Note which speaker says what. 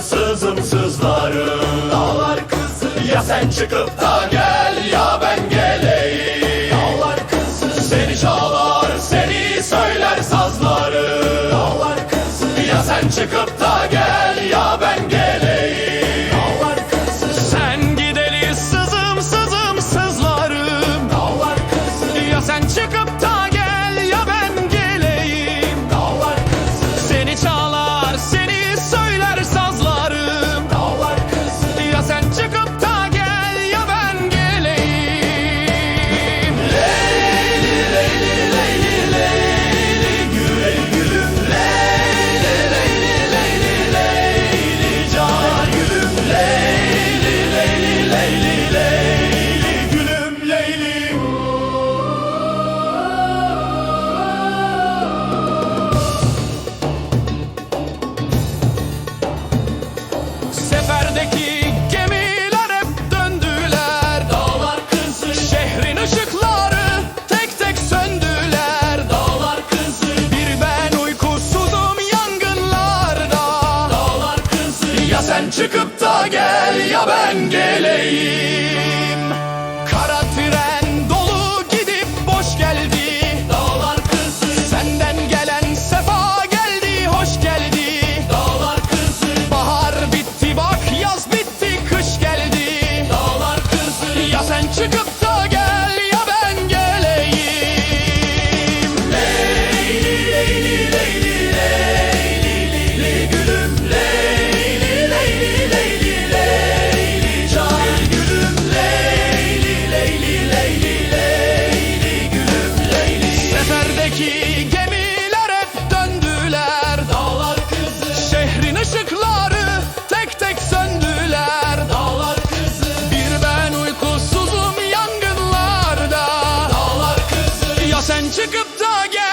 Speaker 1: sızım sızım sızlarım
Speaker 2: Dağlar kızı
Speaker 1: ya sen çıkıp da gel ya ben geleyim.
Speaker 2: Dağlar kızı
Speaker 1: seni çalar seni söyler sazları.
Speaker 2: Dağlar kızı
Speaker 1: ya sen çıkıp
Speaker 2: çıkıp da gel ya ben geleyim.
Speaker 1: Çıkıp da gel.